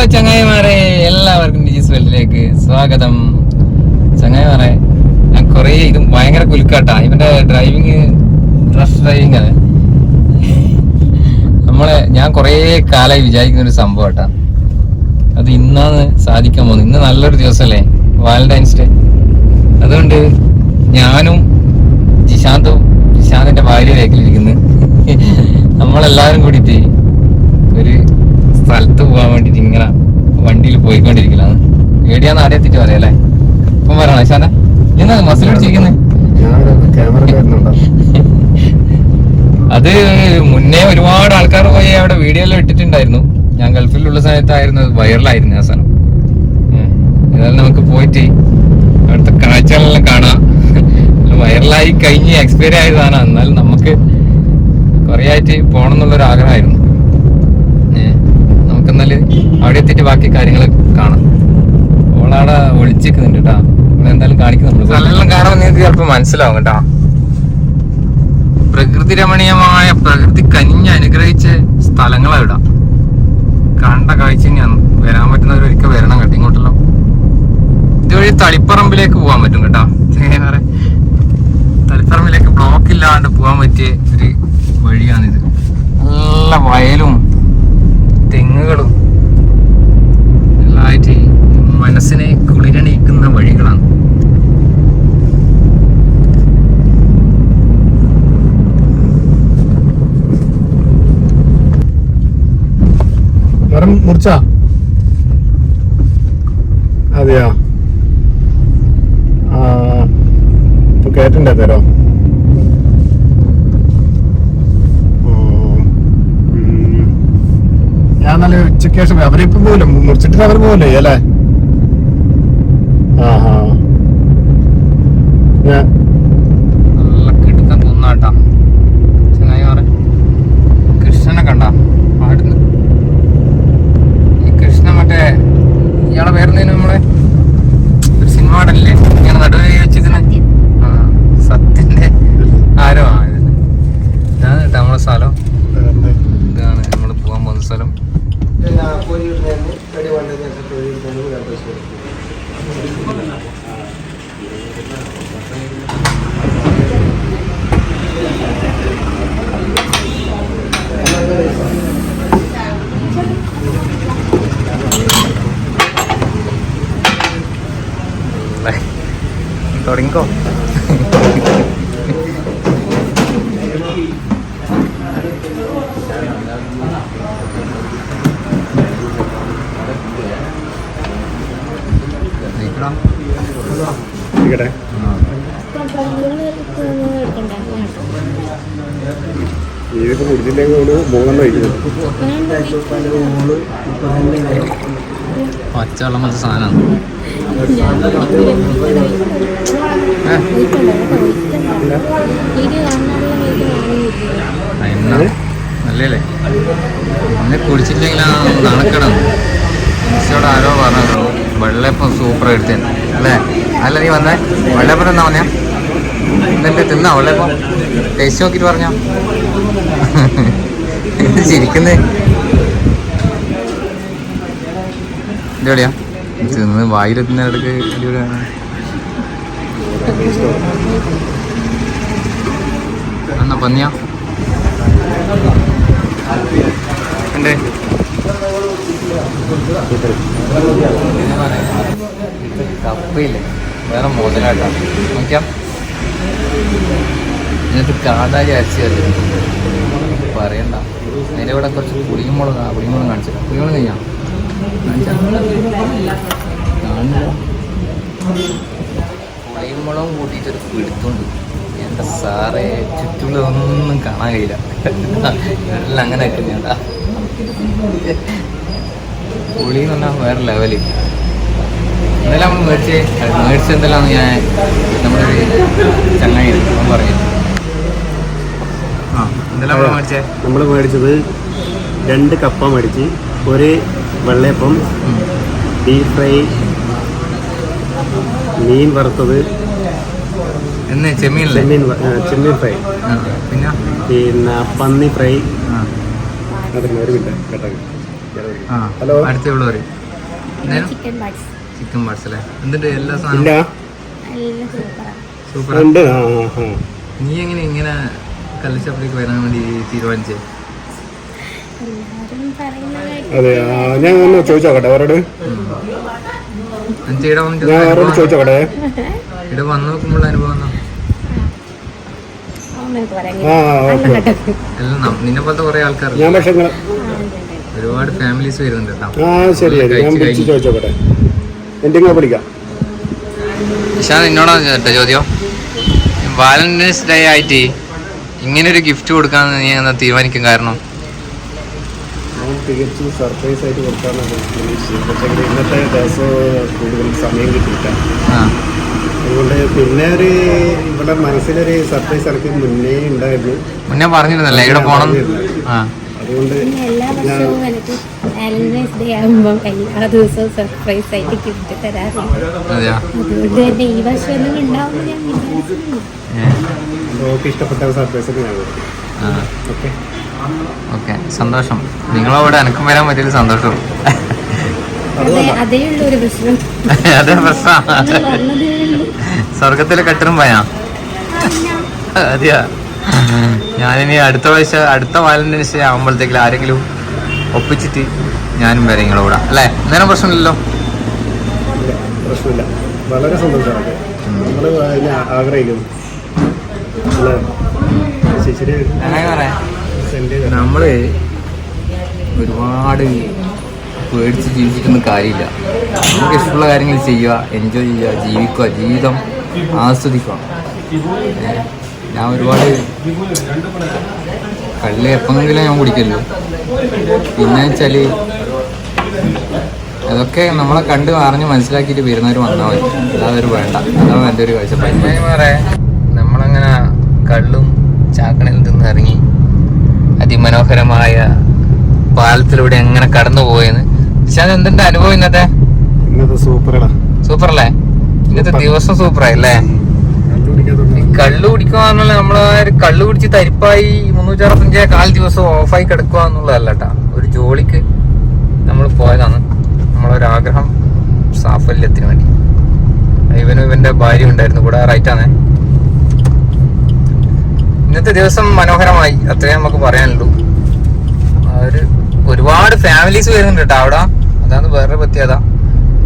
Hello ചങ്ങായിമാരെ എല്ലാവർക്കും ഡിജിസ് വേൾഡിലേക്ക് സ്വാഗതം. ചങ്ങായിമാരെ ഞാൻ കുറേ ഇത് ഭയങ്കര കുലുക്കാട്ടാ. ഇവന്റെ ഡ്രൈവിങ് റഷ് ഡ്രൈവിംഗ് ആണ്. നമ്മളെ ഞാൻ കുറേ കാലമായി വിചാരിക്കുന്ന ഒരു സംഭവം കേട്ടാ അത് ഇന്നാണ് സാധിക്കാൻ പോകുന്നത് ഇന്ന് നല്ലൊരു ദിവസമല്ലേ വാലന്റൈൻസ് ഡേ അതുകൊണ്ട് ഞാനും ജിഷാന്തും ജിഷാന്തിന്റെ ഭാര്യ വേക്കിലിരിക്കുന്നു നമ്മളെല്ലാരും കൂടിയിട്ട് ഒരു സ്ഥലത്ത് പോകാൻ വേണ്ടിട്ട് ഇങ്ങനെ വണ്ടിയിൽ പോയിക്കൊണ്ടിരിക്കലാണ്. എവിടെയാന്ന് ആടെ എത്തിച്ചു പറയാം അല്ലേ ഇപ്പം പറയണോ ശാന്ത എന്നാ മസിൽ പിടിച്ചിരിക്കുന്നത് അത് മുന്നേ ഒരുപാട് ആൾക്കാർ പോയി അവിടെ വീഡിയോ എല്ലാം ഇട്ടിട്ടുണ്ടായിരുന്നു. ഞാൻ ഗൾഫിലുള്ള സമയത്തായിരുന്നു വൈറലായിരുന്നു ആ സാധനം ഉം. ഏതായാലും നമുക്ക് പോയിട്ട് അവിടുത്തെ കാഴ്ചകളെല്ലാം കാണാം. വൈറലായി കഴിഞ്ഞ് എക്സ്പയർ ആയതാണ്. എന്നാലും നമുക്ക് കുറേ ആയിട്ട് പോകണം എന്നുള്ളൊരു ആഗ്രഹമായിരുന്നു. നമുക്ക് അവിടെ എത്തിയിട്ട് ബാക്കി കാര്യങ്ങൾ കാണാം. ഓളാടെ ഒളിച്ചേക്കുന്നുണ്ട് കേട്ടാ. എന്തായാലും കാണിക്കും നമ്മൾ സ്ഥലമെല്ലാം കാണാൻ നിങ്ങൾക്ക് ചിലപ്പോൾ മനസ്സിലാവും കേട്ടാ. പ്രകൃതി രമണീയമായ പ്രകൃതി കനിഞ്ഞ് അനുഗ്രഹിച്ച സ്ഥലങ്ങളാണ് ഇടാം കണ്ട കാഴ്ച തന്നെയാണ്. വരാൻ പറ്റുന്നവർ ഒരിക്കൽ വരണം കേട്ടോ ഇങ്ങോട്ടല്ലോ. ഇതുവഴി തളിപ്പറമ്പിലേക്ക് പോകാൻ പറ്റും കേട്ടോ. തളിപ്പറമ്പിലേക്ക് ബ്ലോക്ക് ഇല്ലാണ്ട് പോകാൻ പറ്റിയ ഒരു വഴിയാണിത്. നല്ല വയലും തെങ്ങുകളും എല്ലായിട്ട് മനസ്സിനെ കുളിരണിയിക്കുന്ന വഴികളാണ്. മരം മുറിച്ച? അതെയോ? ആ തരോ ഞാൻ നല്ല ഉച്ചയ്ക്ക് ശേഷം അവരിപ്പം പോലും മുറിച്ചിട്ട് അവർ പോകില്ലേ അല്ലേ ആ ആ ഞാൻ നല്ല കിടുക്കം തോന്നാട്ടാ. ചങ്ങായിമാരെ കൃഷ്ണനെ കണ്ട. ആരോ ആ കേട്ടോ നമ്മളെ സ്ഥലം ഇതാണ് നമ്മൾ പോകാൻ പോകുന്ന സ്ഥലം തുടങ്ങിക്കോ. ഇരിക്കട്ടെ. ഇതിപ്പോ കുടിച്ചില്ലെങ്കിൽ ഒരു മൂന്നെണ്ണം കഴിക്കുന്നത് പച്ചവെള്ളം മറ്റു സാധനമാണ് എണ്ണ നല്ലല്ലേ അന്നെ കുടിച്ചില്ലെങ്കിൽ നടക്കണം മിസ്സോട് ആരോ പറഞ്ഞു എടുത്തേന് അല്ലേ? അല്ല നീ വന്നേ. വെള്ളയപ്പം എന്നാ പറഞ്ഞ എന്നിട്ട് തിന്നാ വള്ളപ്പം. ടേസ്റ്റ് നോക്കിട്ട് പറഞ്ഞോ. എന്ത് ചിരിക്കുന്നേ? അടിപൊളിയാ തിന്ന് വായിലെത്തുന്നതിടക്ക് അടിപൊളിയാണ്. എന്നാ പന്നിയാ? ഉണ്ട് കപ്പയില്ലേ വേറെ മോദനായിട്ടാണ് നോക്കിയാ. ഇതിനകത്ത് കാതാരി അരച്ച് പറയണ്ട. അതിന്റെ ഇവിടെ കുറച്ച് പുളിമുളക് പുളിമുളക് കാണിച്ചില്ല പുളിമുളക് കഴിഞ്ഞാ പുളിമുളകും കൂട്ടിയിട്ടൊരു പിടുത്തുണ്ട്. എന്റെ സാറേ ചുറ്റുള്ളതൊന്നും കാണാൻ കഴിയില്ല. എല്ലാം അങ്ങനെ വെക്കുന്നേട്ടാ പുളി പറഞ്ഞാൽ വേറെ ലെവൽ ഇന്നലെ നമ്മൾ മേടിച്ച്? മേടിച്ച് എന്തെല്ലാം ഞാൻ നമ്മുടെ ഒരു ചങ്ങായി അവൻ എന്തെല്ലാം നമ്മൾ നമ്മൾ മേടിച്ചത് രണ്ട് കപ്പ മേടിച്ച് ഒരു വെള്ളയപ്പം ബീഫ് ഫ്രൈ മീൻ വറുത്തത് ചെമ്മീൻ ചെമ്മീൻ ഫ്രൈ. പിന്നെ? പിന്നെ പന്നി ഫ്രൈ. ആ. അതൊക്കെ ഒരു മിനിറ്റ് കേട്ടോ. ആ ഹലോ. അടുത്ത ഇവിടെ പറയും ചിക്കൻ ബൈറ്റ്സ് ചിക്കൻ പാർട്സ് അല്ലേ? എന്തിന്റെ എല്ലാ സാധനവും? സൂപ്പർ നീ എങ്ങനെ ഇങ്ങനെ കല്ലുഷപ്പിലേക്ക് വരാൻ വേണ്ടി തീരുമാനിച്ചേ? അതെ ഞാൻ ഒന്ന് ചോദിച്ചോക്കട്ടെ അവരോട്? എന്നിട്ട് ഇവിടെ വന്നിട്ട് ഞാൻ അവരോട് അനുഭവം- ചോദിച്ചോക്കട്ടെ? ഇവിടെ വന്ന് നോക്കുമ്പോൾ അനുഭവം നിന്നെ പോലത്തെ കുറെ ആൾക്കാർ ഞാൻ പക്ഷെ ഒരുപാട് ഫാമിലീസ് വരുന്നുണ്ട് കേട്ടോ. ആ ശരി ഞാൻ. ചോദിച്ചോക്കട്ടെ. എന്തെങ്കിലും വിളിക്കാം ഇഷാദ് എന്നോടാണ് കേട്ടോ ചോദ്യം? വാലന്റൈൻസ് ഡേ ആയിട്ട് ഇങ്ങനെ ഒരു ഗിഫ്റ്റ് കൊടുക്കാന്ന് നീ എന്നാ തീരുമാനിക്കും കാരണം? ഞാൻ തികച്ചും സർപ്രൈസ് ആയിട്ട് കൊടുക്കാനാണ് പ്രതീക്ഷിച്ചത് പക്ഷേ ഇന്നത്തെ ദിവസം കൂടുതൽ സമയം കിട്ടിയില്ല. ആ. അതുകൊണ്ട് പിന്നെ ഒരു ഇവിടെ മനസ്സിലൊരു സർപ്രൈസ് എനിക്ക് മുന്നേ ഉണ്ടായിരുന്നു. മുന്നേ പറഞ്ഞിരുന്നല്ലേ? ഇവിടെ പോണം? ആ. അതുകൊണ്ട് ഞാൻ എല്ലാ വർഷവും എനിക്ക് വാലന്റൈൻസ് ഡേ ആകുമ്പോൾ എല്ലാ ദിവസവും സർപ്രൈസ് ആയിട്ട് ഗിഫ്റ്റ് തരാറുണ്ട്. അതുകൊണ്ട് തന്നെ ഈ വർഷം ഒന്നും ഉണ്ടാവുമെന്ന് ഞാൻ ഓക്കെ ഇഷ്ടപ്പെട്ട സർപ്രൈസ് ഞാൻ ആ. ഓക്കെ. ഓക്കെ. സന്തോഷം. നിങ്ങളവിടെ അനക്കം വരാൻ പറ്റിയൊരു സന്തോഷം. അതെ ഉള്ളൂ ഒരു പ്രശ്നം. അതേ സ്വർഗത്തിലെ കെട്ടറും പോയാ? അതെയാ? ഞാനിനി അടുത്ത പ്രാവശ്യം അടുത്ത വാലന്റൈൻസ് ഡേ ആകുമ്പോഴത്തേക്കും ആരെങ്കിലും ഒപ്പിച്ചിട്ട് ഞാനും വരെ നിങ്ങളെ കൂടെ. അല്ലേ? അന്നേരം പ്രശ്നമില്ലല്ലോ? പ്രശ്നമില്ല. വളരെ സന്തോഷമാണ്. നമ്മൾ ആഗ്രഹിക്കുന്നു. സെൻഡ് ഒരുപാട് പേടിച്ച് ജീവിച്ചിട്ടൊന്നും കാര്യമില്ല. നമുക്ക് ഇഷ്ടമുള്ള കാര്യങ്ങൾ ചെയ്യുക എൻജോയ് ചെയ്യുക ജീവിക്കുക ജീവിതം ആസ്വദിക്കുക. ഞാൻ ഒരുപാട് കള്ളി എപ്പോഴെങ്കിലും ഞാൻ കുടിക്കല്ലോ. പിന്നെ വെച്ചാൽ അതൊക്കെ നമ്മളെ കണ്ട് അറിഞ്ഞ് മനസ്സിലാക്കിയിട്ട് വരുന്നവർ വന്നാൽ മതി. അല്ലാതെ ഒരു വേണ്ട. അതാണ് എന്റെ ഒരു കാഴ്ചപ്പാട്. നമ്മളങ്ങനെ കള്ളും ചാക്കണിൽ നിന്ന് ഇറങ്ങി അതിമനോഹരമായ പാലത്തിലൂടെ എങ്ങനെ കടന്നു പോയെന്ന്. പക്ഷെ അത് എന്തിന്റെ അനുഭവം ഇന്നത്തെ? സൂപ്പർ അല്ലേ ഇന്നത്തെ ദിവസം സൂപ്പറായി അല്ലേ? ഈ കള്ളു കുടിക്കുക പറഞ്ഞാൽ നമ്മളെ കള്ളു കുടിച്ച് തരിപ്പായി മുന്നൂറ്റി അറുപത്തഞ്ച് കാൽ ദിവസം ഓഫായി കിടക്കുക എന്നുള്ളതല്ല കേട്ടാ ഒരു ജോലിക്ക് നമ്മൾ പോയതാണ്. നമ്മളൊരാഗ്രഹം സാഫല്യത്തിന് വേണ്ടി. ഇവനും ഇവന്റെ ഭാര്യ ഉണ്ടായിരുന്നു. കൂടെ റൈറ്റാണ്. ഇന്നത്തെ ദിവസം മനോഹരമായി. അത്രേ നമുക്ക് പറയാനുള്ളൂ. ഒരു ഒരുപാട് ഫാമിലീസ് വരുന്നുണ്ട് കേട്ടോ അവിടെ. അതാണ് വേറെ പ്രത്യേകത.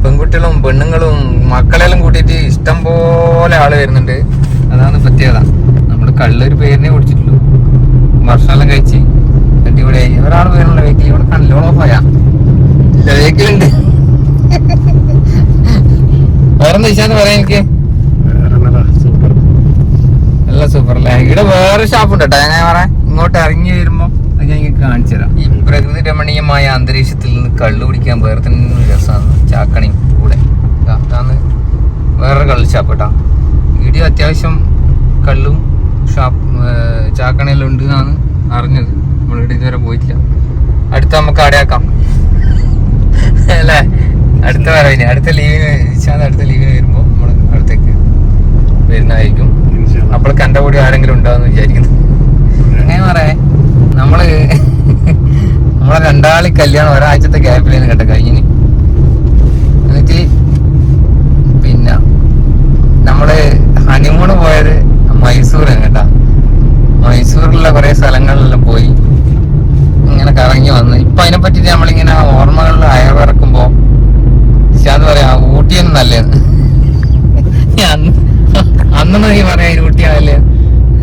പെൺകുട്ടികളും പെണ്ണുങ്ങളും മക്കളെല്ലാം കൂട്ടിയിട്ട് ഇഷ്ടം പോലെ ആൾ വരുന്നുണ്ട്. അതാണ് പ്രത്യേകത. നമ്മൾ കള്ളൊരു പേരിനെ കുടിച്ചിട്ടുള്ളൂ ഭക്ഷണമെല്ലാം കഴിച്ച് അടിപൊളിയായി. ഒരാൾ പേരുള്ള വെഹിക്കിൾ ഇവിടെ കണ്ടില്ല ഓഫ് ആയാ. ഇല്ല വെഹിക്കിളുണ്ട് വേറെന്താ വിശാന്ന് പറയാൻ എനിക്ക്? നല്ല സൂപ്പർ അല്ലേ? ഇവിടെ വേറെ ഷാപ്പ് ഉണ്ട് കേട്ടോ ഞാൻ പറയാം? ഇങ്ങോട്ട് ഇറങ്ങി വരുമ്പോ അത് ഞാൻ കാണിച്ചു തരാം. ഈ പ്രകൃതി രമണീയമായ അന്തരീക്ഷത്തിൽ നിന്ന് കള്ളു കുടിക്കാൻ വേറെ തന്നെ രസമാണ്. ചാക്കണി കൂടെ. അതാണ് വേറൊരു കള്ള് ഷാപ്പ് കേട്ടോ വീഡിയോ അത്യാവശ്യം കള്ളും ഷാപ്പ് ചാക്കണയെല്ലാം ഉണ്ട് എന്നാണ് അറിഞ്ഞത് നമ്മളിവിടെ ഇതുവരെ പോയിട്ടില്ല. അടുത്ത നമുക്ക് അടയാക്കാം അല്ലേ? അടുത്ത വരവിന് അടുത്ത ലീവിന് ഇച്ചാന്ന് അടുത്ത ലീവിന് വരുമ്പോൾ നമ്മൾ അടുത്തേക്ക് വരുന്നതായിരിക്കും. അപ്പോൾ കണ്ട കൂടി ആരെങ്കിലും ഉണ്ടാവുമെന്ന് വിചാരിക്കുന്നു. അങ്ങനെ പറയാ? നമ്മൾ നമ്മളെ രണ്ടാളി കല്യാണം ഒരാഴ്ചത്തെ ഗ്യാപ്പിലാണ് കേട്ടോ കഴിഞ്ഞിന്. എന്നിട്ട് പിന്നെ നമ്മൾ ഹണിമൂണ് പോയത് മൈസൂരാണ് കേട്ടാ മൈസൂരിലുള്ള കുറെ സ്ഥലങ്ങളിലെല്ലാം പോയി ഇങ്ങനെ കറങ്ങി വന്ന് ഇപ്പൊ അതിനെ പറ്റിട്ട് നമ്മളിങ്ങനെ ഓർമ്മകളിൽ അയവിറക്കുമ്പോ അത് പറയാ ഊട്ടിയൊന്നും നല്ലതെന്ന് ഞാൻ അന്ന് നീ പറയാ ഊട്ടിയാണല്ലേ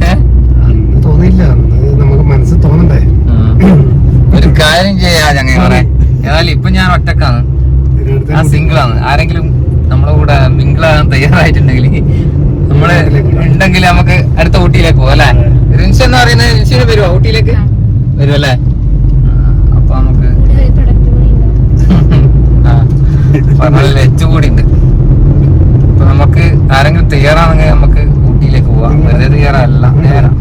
ഏഹ് അന്ന് തോന്നിയില്ല. അന്ന് നമുക്ക് മനസ്സിൽ തോന്നണ്ടേ? ഒരു കാര്യം ചെയ്യാ ഞങ്ങൾ പറയാം. ഏതായാലും ഇപ്പൊ ഞാൻ ഒറ്റക്കാണ്. ഞാൻ സിംഗിൾ ആണ് ആരെങ്കിലും നമ്മുടെ കൂടെ മിങ്കിൾ ആകാൻ തയ്യാറായിട്ടുണ്ടെങ്കിൽ നമ്മൾ ഉണ്ടെങ്കിൽ നമുക്ക് അടുത്ത ഊട്ടിയിലേക്ക് പോകും അല്ലെ? റിൻസ് എന്ന് പറയുന്നത് റിൻസിന് വരുമോ ഊട്ടിയിലേക്ക്? വരും അല്ലേ? അപ്പൊ നമുക്ക് വെച്ചുകൂടി ഒരു ഉണ്ട് ആ, പറഞ്ഞ വെച്ച് കൂടി ഉണ്ട് അപ്പൊ നമുക്ക് ആരെങ്കിലും തയ്യാറാണെങ്കിൽ നമുക്ക് ഊട്ടിയിലേക്ക് പോവാം. വെറുതെ തയ്യാറല്ല. നേരം.